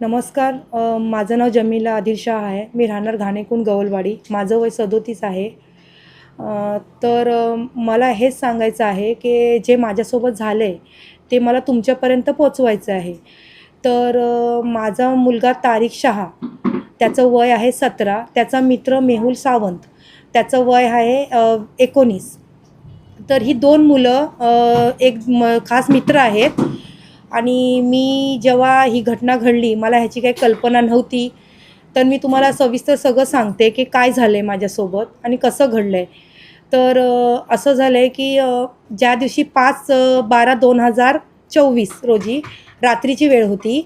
नमस्कार माझं नाव जमीला आदिल शाह आहे. मी राहणार घाणेकुंड गवलवाडी. माझं वय सदोतीस आहे. तर मला हेच सांगायचं आहे की जे माझ्यासोबत झालं आहे ते मला तुमच्यापर्यंत पोचवायचं आहे. तर माझा मुलगा तारिक शहा त्याचं वय आहे सतरा. त्याचा मित्र मेहुल सावंत त्याचं वय आहे एकोणीस. तर ही दोन मुलं एक म खास मित्र आहेत. आणि मी जेव्हा ही घटना घडली मला ह्याची काही कल्पना नव्हती तर मी तुम्हाला सविस्तर सगळं सांगते की काय झालं आहे माझ्यासोबत आणि कसं घडलं आहे तर असं झालं आहे की ज्या दिवशी पाच बारा दोन हजार चोवीस रोजी रात्रीची वेळ होती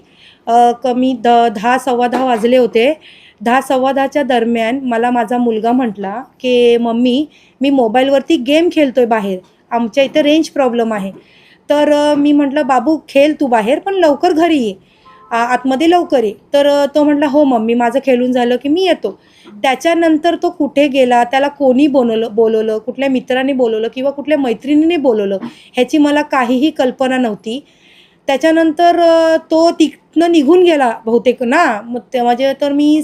कमी द दहा सव्वा दहा वाजले होते. दहा सव्वा दहाच्या दरम्यान मला माझा मुलगा म्हटला की मम्मी मी मोबाईलवरती गेम खेळतो आहे बाहेर. आमच्या इथे रेंज प्रॉब्लेम आहे. तर मी म्हटलं बाबू खेळ तू बाहेर पण लवकर घरी ये. आ- आतमध्ये लवकर ये. तर तो म्हटला हो मम्मी माझं खेळून झालं की मी येतो. त्याच्यानंतर तो कुठे गेला त्याला कोणी बोलवलं बोलवलं कुठल्या मित्राने बोलवलं किंवा कुठल्या मैत्रिणीने बोलवलं ह्याची मला काहीही कल्पना नव्हती. त्याच्यानंतर तो तिथनं निघून गेला बहुतेक ना? मग ते म्हणजे तर मी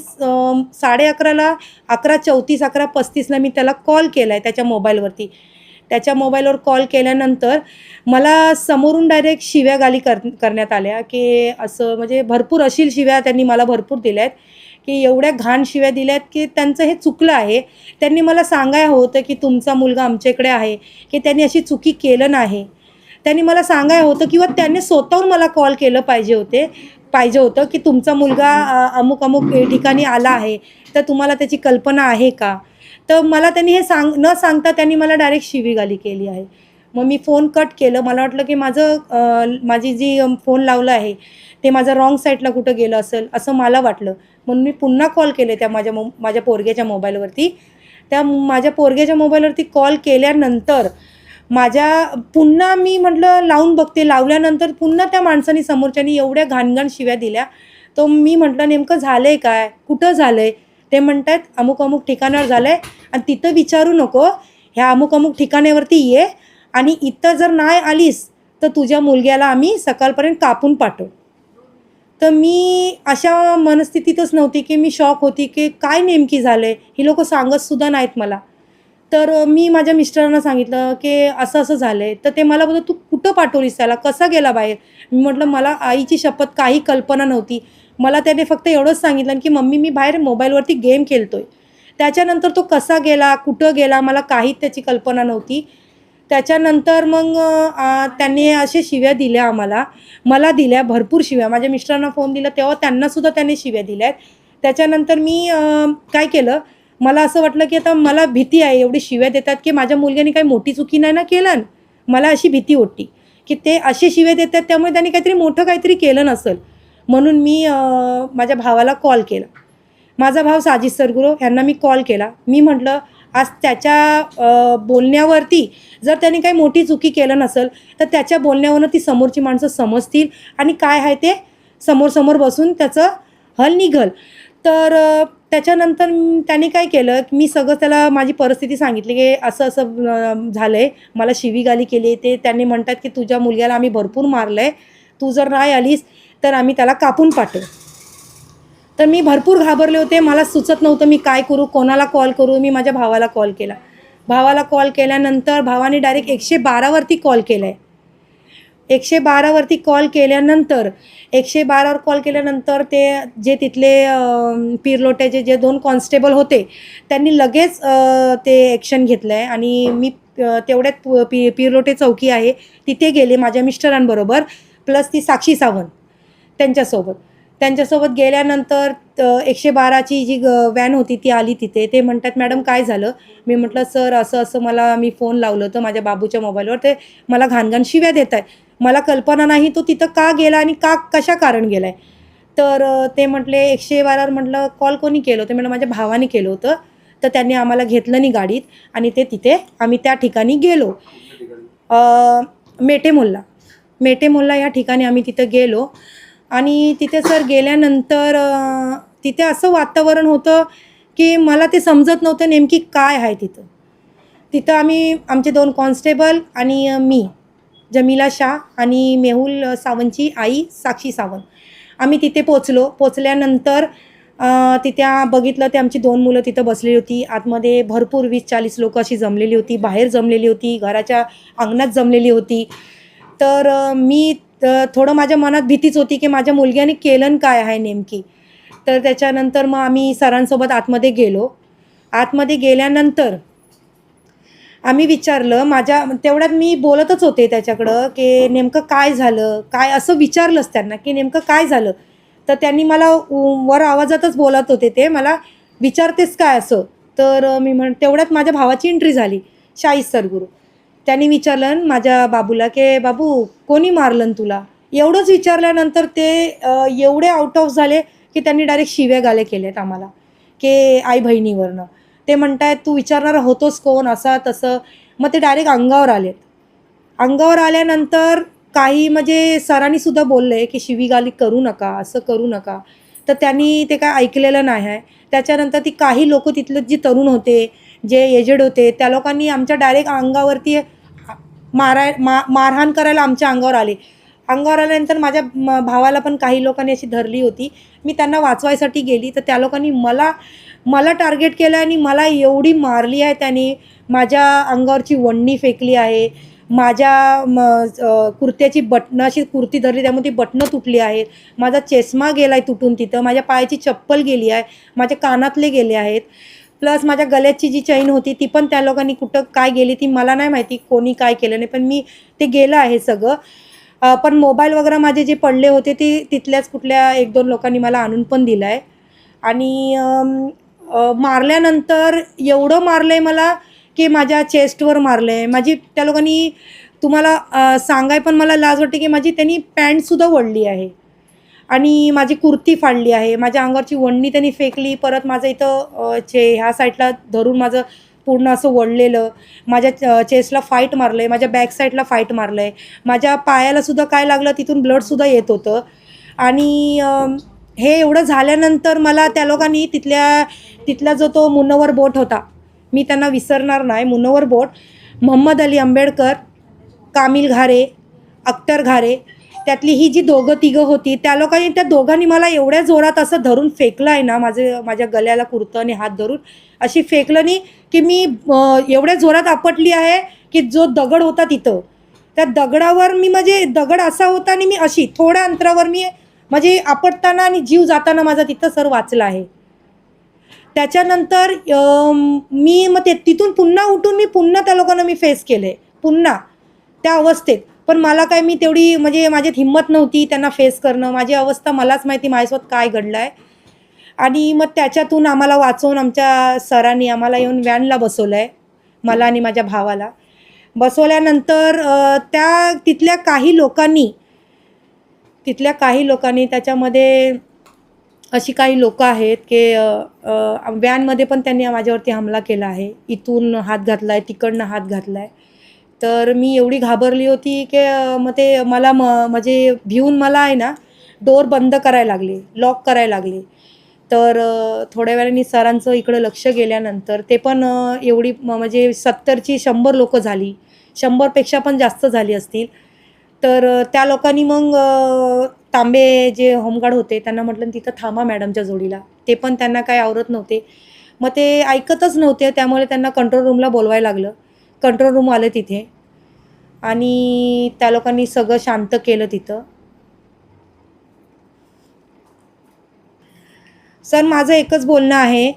साडे अकराला अकरा चौतीस अकरा पस्तीसला मी त्याला कॉल केला आहे त्याच्या मोबाईलवरती. त्याच्या मोबाईलवर कॉल केल्यानंतर मला समोरून डायरेक्ट शिव्या गाली कर करण्यात आल्या की असं म्हणजे भरपूर अशील शिव्या त्यांनी मला भरपूर दिल्या आहेत की एवढ्या घाण शिव्या दिल्या आहेत की त्यांचं हे चुकलं आहे. त्यांनी मला सांगायला होतं की तुमचा मुलगा आमच्याकडे आहे की त्यांनी अशी चुकी केलं नाही. त्यांनी मला सांगायला होतं किंवा त्यांनी स्वतःहून मला कॉल केलं पाहिजे होते पाहिजे होतं की तुमचा मुलगा अमुक अमुक ठिकाणी आला आहे तर तुम्हाला त्याची कल्पना आहे का? तर मला त्यांनी हे सांग न सांगता त्यांनी मला डायरेक्ट शिवीगाली केली आहे. मग मी फोन कट केलं. मला वाटलं की माझं माझी जी फोन लावलं आहे ते माझं रॉंग साईडला कुठं गेलं असेल असं मला वाटलं. म्हणून मी पुन्हा कॉल केले त्या माझ्या मो माझ्या पोरग्याच्या मोबाईलवरती त्या माझ्या पोरग्याच्या मोबाईलवरती कॉल केल्यानंतर माझ्या पुन्हा मी म्हटलं लावून बघते. लावल्यानंतर पुन्हा त्या माणसानी समोरच्यानी एवढ्या घाणघाण शिव्या दिल्या. तो मी म्हटलं नेमकं झालं आहे काय? कुठं झालं आहे ते म्हणतात अमुक अमुक ठिकाणावर झालं आहे आणि तिथं विचारू नको. ह्या अमुक अमुक ठिकाणावरती ये आणि इथं जर नाही आलीस तर तुझ्या मुलग्याला आम्ही सकाळपर्यंत कापून पाठवू. तर मी अशा मनस्थितीतच नव्हती की मी शॉक होती की काय नेमकी झालं आहे ही लोक सांगतसुद्धा नाहीत मला. तर मी माझ्या मिस्टरांना सांगितलं की असं असं झालं आहे तर ते मला बोलत तू कुठं पाठवलीस त्याला? कसा गेला बाहेर? मी म्हटलं मला आईची शपथ काही कल्पना नव्हती. मला त्याने फक्त एवढंच सांगितलं की मम्मी मी बाहेर मोबाईलवरती गेम खेळतोय. त्याच्यानंतर तो कसा गेला कुठं गेला मला काहीच त्याची कल्पना नव्हती. त्याच्यानंतर मग त्यांनी असे शिव्या दिल्या आम्हाला. मला दिल्या भरपूर शिव्या. माझ्या मिस्टरांना फोन दिला तेव्हा त्यांनासुद्धा त्यांनी शिव्या दिल्या आहेत त्याच्यानंतर मी काय केलं? मला असं वाटलं की आता मला भीती आहे एवढी शिव्या देतात की माझ्या मुलग्याने काही मोठी चुकी नाही ना केलं मला अशी भीती होती की ते असे शिव्या देतात त्यामुळे त्यांनी काहीतरी मोठं काहीतरी केलं नसेल. म्हणून मी माझ्या भावाला कॉल केला. माझा भाव साजिद सरगुरो ह्यांना मी कॉल केला. मी म्हटलं आज त्याच्या बोलण्यावरती जर त्याने काही मोठी चुकी केलं नसेल तर त्याच्या बोलण्यावरनं ती समोरची माणसं समजतील आणि काय आहे ते समोर समोर बसून त्याचं हल निघल. तर त्याच्यानंतर त्याने काय केलं मी सगळं त्याला माझी परिस्थिती सांगितली की असं असं झालं आहे मला शिवीगाली केली ते त्यांनी म्हणतात की तुझ्या मुलग्याला आम्ही भरपूर मारलं आहे तू जर नाही आलीस तर आम्ही त्याला कापून पाठवू. तर मी भरपूर घाबरले होते. मला सुचत नव्हतं मी काय करू कोणाला कॉल करू. मी माझ्या भावाला कॉल केला. भावाला कॉल केल्यानंतर भावाने डायरेक्ट एकशे बारावरती कॉल केला आहे एकशे बारावरती कॉल केल्यानंतर एकशे बारावर कॉल केल्यानंतर ते जे तिथले पिरलोट्याचे जे दोन कॉन्स्टेबल होते त्यांनी लगेच ते ॲक्शन घेतलं आहे आणि मी तेवढ्यात पि पिरलोटे चौकी आहे. तिथे गेले माझ्या मिस्टरांबरोबर. प्लस ती साक्षी सावंत. त्यांच्यासोबत. त्यांच्यासोबत गेल्यानंतर एकशे बाराची जी ग- व्हॅन होती ती आली तिथे. ते म्हणतात मॅडम काय झालं? मी म्हटलं सर असं असं मला मी फोन लावलं होतं माझ्या बाबूच्या मोबाईलवर. ते मला घाणघाण शिव्या देत आहे मला कल्पना नाही तो तिथं का गेला आणि का कशा कारण गेला आहे तर ते म्हटले एकशे बारावर म्हटलं कॉल कोणी केलं होतं? म्हटलं माझ्या भावाने केलं होतं. तर त्यांनी आम्हाला घेतलं नाही गाडीत आणि ते तिथे आम्ही त्या ठिकाणी गेलो. मेटेमोल्ला. मेटे मोल्ला मेटे मोल्ला या ठिकाणी आम्ही तिथं गेलो. आणि तिथे सर गेल्यानंतर तिथे असं वातावरण होतं की मला ते समजत नव्हतं नेमकी काय आहे तिथं. तिथं आम्ही आमचे दोन कॉन्स्टेबल आणि मी जमीला शाह आणि मेहुल सावंतची आई साक्षी सावंत. आम्ही तिथे पोचलो. पोचल्यानंतर तिथे बघितलं ते आमची दोन मुलं तिथं बसलेली होती. आतमध्ये भरपूर वीस चाळीस लोक अशी जमलेली होती. बाहेर जमलेली होती. घराच्या अंगणात जमलेली होती. तर मी तर थोडं माझ्या मनात भीतीच होती की माझ्या मुलग्याने केलं काय आहे नेमकी. तर त्याच्यानंतर मग आम्ही सरांसोबत आतमध्ये गेलो. आतमध्ये गेल्यानंतर आम्ही विचारलं माझ्या तेवढ्यात मी बोलतच होते त्याच्याकडं की नेमकं काय झालं काय असं विचारलंच त्यांना की नेमकं काय झालं. तर त्यांनी मला वर आवाजातच बोलत होते ते मला विचारतेस काय असं. तर मी म्हण तेवढ्यात माझ्या भावाची एंट्री झाली शाही सरगुरू. त्यांनी विचारलं माझ्या बाबूला की बाबू कोणी मारलं तुला? एवढंच विचारल्यानंतर ते एवढे आउट ऑफ झाले की त्यांनी डायरेक्ट शिव्या गाले केलेत आम्हाला की आई बहिणीवरनं. ते म्हणतायत तू विचारणार होतोस कोण? असा तसं. मग ते डायरेक्ट अंगावर आलेत. अंगावर आल्यानंतर काही म्हणजे सरांनी सुद्धा बोलले की शिवीगाली करू नका असं करू नका. तर त्यांनी ते काय ऐकलेलं नाही आहे. त्याच्यानंतर ती काही लोक तिथले जे तरुण होते जे एजेड होते त्या लोकांनी आमच्या डायरेक्ट अंगावरती माराय मा मारहाण करायला आमच्या अंगावर आले. अंगावर आल्यानंतर माझ्या म- भावाला पण काही लोकांनी अशी धरली होती. मी त्यांना वाचवायसाठी गेली. तर त्या लोकांनी मला मला टार्गेट केलं आणि मला एवढी मारली आहे त्यांनी. माझ्या अंगावरची वणणी फेकली आहे. माझ्या म कुर्त्याची बटणं अशी कुर्ती धरली. त्यामुळे ती बटणं तुटली आहेत. माझा चष्मा गेला आहे तुटून तिथं. माझ्या पायाची चप्पल गेली आहे. माझ्या कानातले गेले आहेत. प्लस माझ्या गल्याची जी चैन होती ती पण त्या लोकांनी कुठं काय गेली ती मला नाही माहिती कोणी काय केलं नाही. पण मी ते गेलं आहे सगळं. पण मोबाईल वगैरे माझे जे पडले होते ते तिथल्याच कुठल्या एक दोन लोकांनी मला आणून पण दिलं आहे आणि मारल्यानंतर एवढं मारलं आहे मला की माझ्या चेस्टवर मारलं आहे माझी त्या लोकांनी तुम्हाला सांगाय पण मला लाज वाटते की माझी त्यांनी पॅन्टसुद्धा ओढली आहे. आणि माझी कुर्ती फाडली आहे. माझ्या अंगावरची वणणी त्यांनी फेकली. परत माझं इथं चे ह्या साईडला धरून माझं पूर्ण असं वळलेलं. माझ्या चेस्टला फाईट मारलं आहे माझ्या बॅक साईडला फाईट मारलं आहे माझ्या पायालासुद्धा काय लागलं तिथून ब्लडसुद्धा येत होतं. आणि हे एवढं झाल्यानंतर मला त्या लोकांनी तिथल्या तिथला जो तो मुनवर बोट होता मी त्यांना विसरणार नाही. मुनवर बोट मोहम्मद अली आंबेडकर कामिल घारे अख्तर घारे त्यातली ही जी दोघं तिघं होती त्या लोकांनी त्या दोघांनी मला एवढ्या जोरात असं धरून फेकलं आहे ना माझे माझ्या गल्याला कुर्तं आणि हात धरून अशी फेकलं नाही की मी एवढ्या जोरात आपटली आहे की जो दगड होता तिथं. त्या दगडावर मी म्हणजे दगड असा होता आणि मी अशी थोड्या अंतरावर मी म्हणजे आपटताना आणि जीव जाताना माझा तिथं सर वाचला आहे. त्याच्यानंतर मी मग ते तिथून पुन्हा उठून मी पुन्हा त्या लोकांना मी फेस केले. पुन्हा त्या अवस्थेत. पण मला काय मी तेवढी म्हणजे माझ्यात हिंमत नव्हती त्यांना फेस करणं. माझी अवस्था मलाच माहिती माझ्यासोबत काय घडलं आहे आणि मग त्याच्यातून आम्हाला वाचवून आमच्या सरांनी आम्हाला येऊन व्हॅनला बसवलं आहे मला आणि माझ्या भावाला. बसवल्यानंतर त्या तिथल्या काही लोकांनी तिथल्या काही लोकांनी त्याच्यामध्ये अशी काही लोकं आहेत की व्हॅनमध्ये पण त्यांनी माझ्यावरती हमला केला आहे. इथून हात घातला आहे तिकडनं हात घातला आहे तर मी एवढी घाबरली होती की मग ते मला म म्हणजे भिवून मला आहे ना डोर बंद करायला लागले लॉक करायला लागले. तर थोड्या वेळाने सरांचं इकडं लक्ष गेल्यानंतर ते पण एवढी म- म्हणजे सत्तरची शंभर लोकं झाली. शंभरपेक्षा पण जास्त झाली असतील. तर त्या लोकांनी मग तांबे जे होमगार्ड होते त्यांना म्हटलं तिथं थांबा मॅडमच्या जोडीला. ते पण त्यांना काही आवरत नव्हते. मग ते ऐकतच नव्हते त्यामुळे त्यांना कंट्रोल रूमला बोलवायला लागलं. कंट्रोल रूम आलं तिथे. आणि त्या लोकांनी सगळं शांत केलं तिथं. सर माझं एकच बोलणं आहे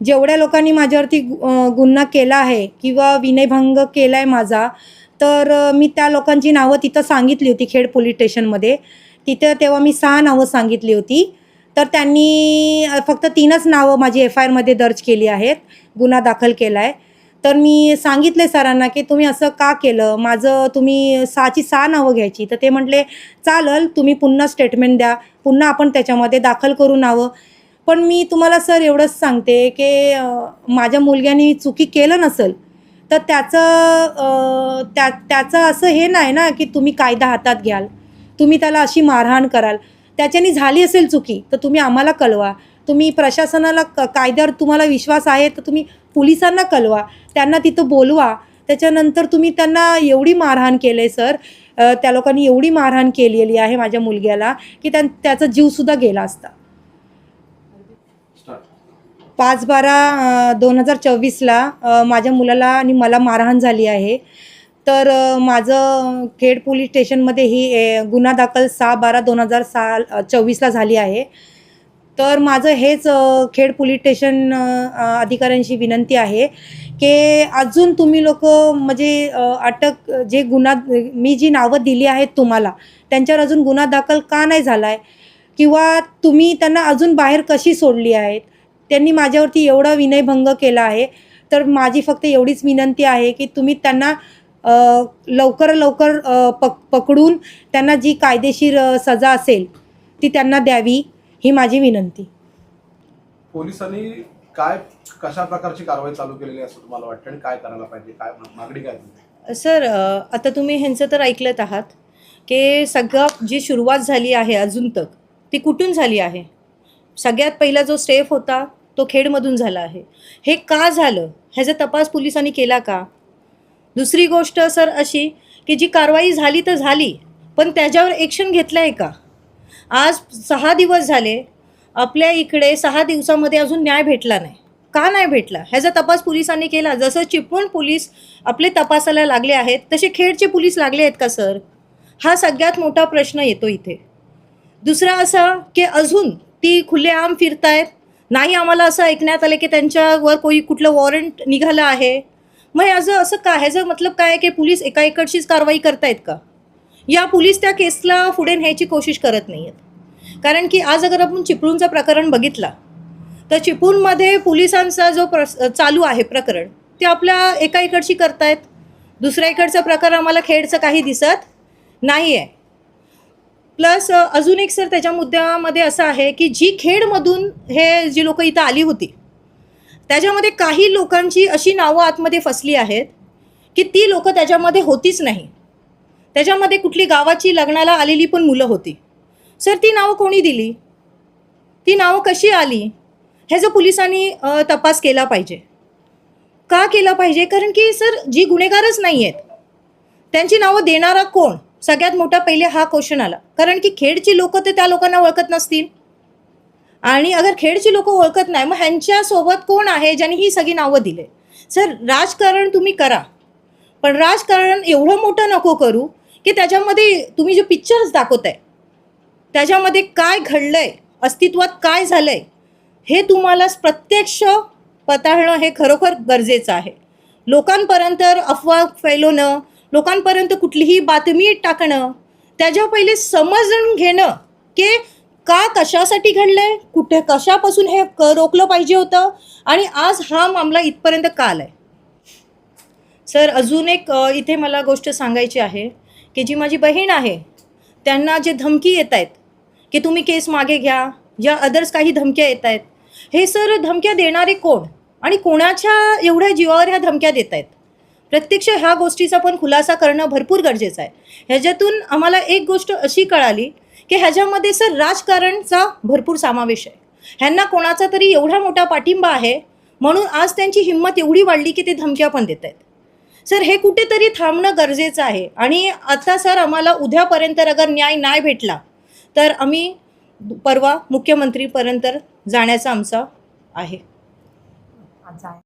जेवढ्या लोकांनी माझ्यावरती गुन्हा केला आहे किंवा विनयभंग केला आहे माझा तर मी त्या लोकांची नावं तिथं सांगितली होती खेड पोलीस स्टेशनमध्ये. तिथं तेव्हा मी सहा नावं सांगितली होती. तर त्यांनी फक्त तीनच नावं माझी एफ आय आरमध्ये दर्ज केली आहेत गुन्हा दाखल केला आहे तर मी सांगितले सरांना की तुम्ही असं का केलं? माझं तुम्ही सहाची सहा नावं घ्यायची. तर ते म्हटले चालल तुम्ही पुन्हा स्टेटमेंट द्या. पुन्हा आपण त्याच्यामध्ये दाखल करू नावं. पण मी तुम्हाला सर एवढंच सांगते की माझ्या मुलग्याने चुकी केलं नसेल तर त्याचं त्या त्याचं असं हे नाही ना की तुम्ही कायदा हातात घ्याल. तुम्ही त्याला अशी मारहाण कराल. त्याच्याने झाली असेल चुकी तर तुम्ही आम्हाला कळवा. तुम्ही प्रशासनाला क कायद्यावर तुम्हाला विश्वास आहे तर तुम्ही पोलिसांना कळवा त्यांना तिथं बोलवा. त्याच्यानंतर तुम्ही त्यांना एवढी मारहाण केलं आहे सर त्या लोकांनी एवढी मारहाण केलेली आहे माझ्या मुलग्याला की त्या त्याचा जीवसुद्धा गेला असता. पाच बारा दोन हजार चोवीसला माझ्या मुलाला आणि मला मारहाण झाली आहे. तर माझं खेड पोलीस स्टेशनमध्ये ही गुन्हा दाखल सहा बारा दोन हजार अ, चोवीसला झाली आहे. तर माझं हेच खेड पोलीस स्टेशन अधिकाऱ्यांशी विनंती आहे की अजून तुम्ही लोक म्हणजे अटक जे गुन्हा मी जी नावं दिली आहेत तुम्हाला त्यांच्यावर अजून गुन्हा दाखल का नाही झाला आहे किंवा तुम्ही त्यांना अजून बाहेर कशी सोडली आहेत? त्यांनी माझ्यावरती एवढा विनयभंग केला आहे तर माझी फक्त एवढीच विनंती आहे की तुम्ही त्यांना लवकर लवकर पक पकडून त्यांना जी कायदेशीर सजा असेल ती त्यांना द्यावी. ही माझी विनंती. पोलिसांनी काय कशा प्रकारची कारवाई चालू केलेली आहे असं तुम्हाला वाटतं? आणि काय करायला पाहिजे? काय मागणी काय? सर आता तुम्ही ह्यांचं तर ऐकलत आहात की सगळं जी सुरुवात झाली आहे अजून तक ती कुठून झाली आहे? सगळ्यात पहिला जो स्टेप होता तो खेडमधून झाला आहे. हे का झालं? ह्याचा तपास पोलिसांनी केला का? दुसरी गोष्ट सर अशी की जी कारवाई झाली तर झाली पण त्याच्यावर ॲक्शन घेतलं आहे का? आज सहा दिवस झाले आपल्या इकडे सहा दिवसामध्ये अजून न्याय भेटला नाही. का नाही भेटला? ह्याचा तपास पोलिसांनी केला. जसं चिपळूण पोलीस आपले तपासायला लागले आहेत तसे खेडचे पोलीस लागले आहेत का सर? हा सगळ्यात मोठा प्रश्न येतो इथे. दुसरा असा की अजून ती खुलेआम फिरतायत. नाही आम्हाला असं ऐकण्यात आलं की त्यांच्यावर कोणी कुठलं वॉरंट निघालं आहे. मग ह्याचं असं काय ह्याचं मतलब काय आहे की पोलीस एका इकडचीच कारवाई करतायत का? या पोलीस त्या केसला पुढे न्यायची कोशिश करत नाही आहेत कारण की आज अगर आपण चिपळूणचं प्रकरण बघितला तर चिपळूणमध्ये पोलिसांचा जो प्र चालू आहे प्रकरण ते आपल्या एका इकडची करतायत. दुसऱ्या इकडचं प्रकरण आम्हाला खेडचं काही दिसत नाही आहे प्लस अजून एक सर त्याच्या मुद्द्यामध्ये असं आहे की जी खेडमधून हे जी लोक इथं आली होती त्याच्यामध्ये काही लोकांची अशी नावं आतमध्ये फसली आहेत की ती लोकं त्याच्यामध्ये होतीच नाही. त्याच्यामध्ये कुठली गावाची लग्नाला आलेली पण मुलं होती. सर ती नावं कोणी दिली? ती नावं कशी आली? ह्याचा पोलिसांनी तपास केला पाहिजे. का केला पाहिजे? कारण की सर जी गुन्हेगारच नाही आहेत त्यांची नावं देणारा कोण? सगळ्यात मोठा पहिले हा क्वेश्चन आला. कारण की खेडची लोक तर त्या लोकांना ओळखत नसतील. आणि अगर खेडची लोक ओळखत नाही मग ह्यांच्यासोबत कोण आहे ज्यांनी ही सगळी नावं दिले? सर राजकारण तुम्ही करा. पण राजकारण एवढं मोठं नको करू की त्याच्यामध्ये तुम्ही जे पिक्चर्स दाखवत आहे त्याच्यामध्ये काय घडलंय अस्तित्वात काय झालंय हे तुम्हाला प्रत्यक्ष पताळणं हे खरोखर गरजेचं आहे. लोकांपर्यंत अफवा फैलवणं लोकांपर्यंत कुठलीही बातमी टाकणं त्याच्या पहिले समजून घेणं की का कशासाठी घडलंय कुठे कशापासून हे क रोखलं पाहिजे होतं आणि आज हा मामला इथपर्यंत का आहे सर अजून एक इथे मला गोष्ट सांगायची आहे. की जी माझी बहीण आहे त्यांना जे धमकी येत आहेत की तुम्ही केस मागे घ्या या अदर्स काही धमक्या येत आहेत हे सर धमक्या देणारे कोण? आणि कोणाच्या एवढ्या जीवावर ह्या धमक्या देत आहेत प्रत्यक्ष ह्या गोष्टीचा पण खुलासा करणं भरपूर गरजेचं आहे. ह्याच्यातून आम्हाला एक गोष्ट अशी कळाली की ह्याच्यामध्ये सर राजकारणचा भरपूर समावेश आहे. ह्यांना कोणाचा तरी एवढा मोठा पाठिंबा आहे म्हणून आज त्यांची हिंमत एवढी वाढली की ते धमक्या पण देत आहेत सर हे कुठेतरी थांबणं गरजेचं आहे. आणि आता सर आम्हाला उद्यापर्यंत अगर न्याय नाही भेटला तर आम्ही परवा मुख्यमंत्रीपर्यंत जाण्याचा आमचा आहे. आमचा आहे.